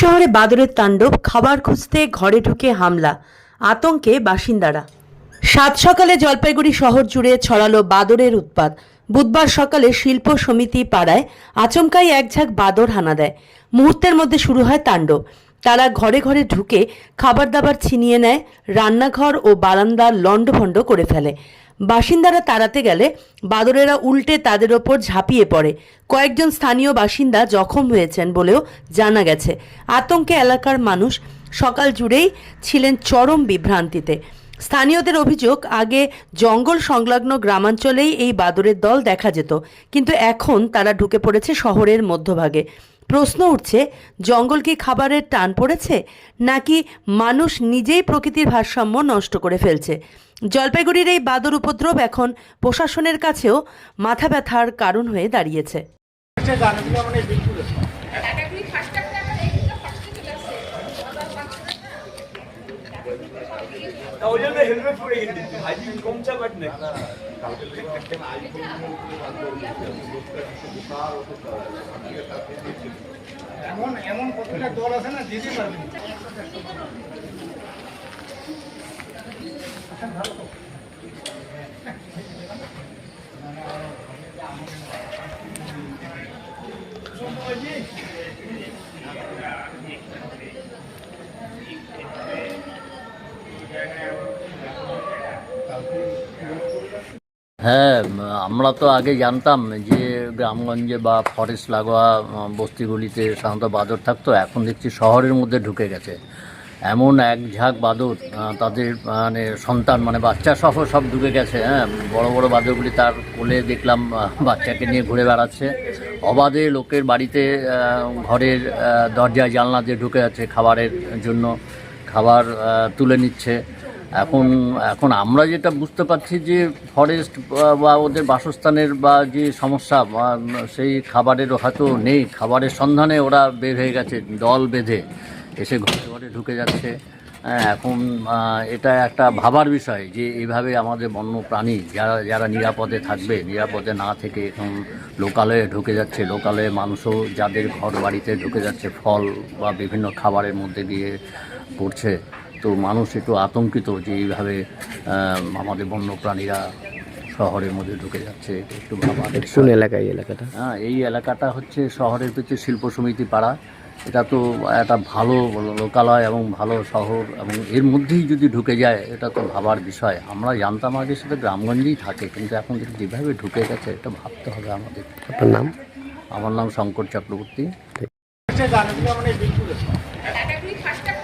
শহরে বাদরের তাণ্ডব, খাবার খুঁজতে ঘরে ঢুকে হামলা, আতঙ্কে বাসিন্দারা। সাত সকালে জলপাইগুড়ি শহর জুড়ে ছড়ালো বাদরের উৎপাত। বুধবার সকালে শিল্প সমিতি পাড়ায় আচমকাই একঝাঁক বাদর হানা দেয়। মুহূর্তের মধ্যে শুরু হয় তাণ্ডব। তারা ঘরে ঘরে ঢুকে খাবার দাবার ছিনিয়ে নেয়, রান্নাঘর ও বারান্দা লণ্ডভণ্ড করে ফেলে। বাসিন্দারা তাড়াতে গেলে বাদরেরা উল্টে তাদের ওপর ঝাঁপিয়ে পড়ে। কয়েকজন স্থানীয় বাসিন্দা জখম হয়েছেন বলেও জানা গেছে। আতঙ্কে এলাকার মানুষ সকাল জুড়েই ছিলেন চরম বিভ্রান্তিতে। স্থানীয়দের অভিযোগ, আগে জঙ্গল সংলগ্ন গ্রামাঞ্চলেই এই বাদরের দল দেখা যেত, কিন্তু এখন তারা ঢুকে পড়েছে শহরের মধ্যভাগে। প্রশ্ন উঠছে, জঙ্গল কি খাবারের টান পড়েছে, নাকি মানুষ নিজেই প্রকৃতির ভারসাম্য নষ্ট করে ফেলছে? জলপাইগুড়ির এই বাদর উপদ্রব এখন প্রশাসনের কাছেও মাথা ব্যথার কারণ হয়ে দাঁড়িয়েছে। ওই জন্য হেলমেট পরে গেছি ভাইজি কমছে বাট না এমন এমন কতটা দল আছে না যেতে পারবে না। হ্যাঁ আমরা তো আগে জানতাম যে গ্রামগঞ্জে বা ফরেস্ট লাগোয়া, বস্তিগুলিতে সাধারণত বাদর থাকতো, এখন দেখছি শহরের মধ্যে ঢুকে গেছে। এমন এক ঝাঁক বাদর তাদের মানে সন্তান মানে বাচ্চা সহ সব ঢুকে গেছে হ্যাঁ। বড় বড় বাদরগুলি তার কোলে দেখলাম বাচ্চাকে নিয়ে ঘুরে বেড়াচ্ছে। অবাধে লোকের বাড়িতে ঘরের দরজায় জানলা দিয়ে ঢুকে যাচ্ছে খাবারের জন্য। খাবার তুলে নিচ্ছে। এখন এখন আমরা যেটা বুঝতে পারছি যে ফরেস্ট বা ওদের বাসস্থানের বা যে সমস্যা সেই খাবারের হয়তো নেই খাবারের সন্ধানে ওরা বের হয়ে গেছে দল বেঁধে এসে ঘরে ঘরে ঢুকে যাচ্ছে। হ্যাঁ, এখন এটা একটা ভাবার বিষয় যে এইভাবে আমাদের বন্য প্রাণী যারা যারা নিরাপদে থাকবে নিরাপদে না থেকে এখন লোকালয়ে ঢুকে যাচ্ছে লোকালয়ে মানুষও যাদের ঘর বাড়িতে ঢুকে যাচ্ছে ফল বা বিভিন্ন খাবারের মধ্যে দিয়ে পড়ছে। তো মানুষ একটু আতঙ্কিত যে এইভাবে আমাদের বন্য প্রাণীরা শহরের মধ্যে ঢুকে যাচ্ছে একটু কোন বিষয়। এলাকায় এই এলাকাটা? হ্যাঁ এই এলাকাটা হচ্ছে শহরের ভিতরে শিল্প সমিতি পাড়া। এটা তো একটা ভালো লোকালয় এবং ভালো শহর এবং এর মধ্যেই যদি ঢুকে যায় এটা তো ভাবার বিষয়। আমরা জানতাম আগে সেটা গ্রামগঞ্জেই থাকে কিন্তু এখন যেভাবে ঢুকে গেছে এটা ভাবতে হবে আমাদের। আপনার নাম? আমার নাম শঙ্কর চক্রবর্তী। মানে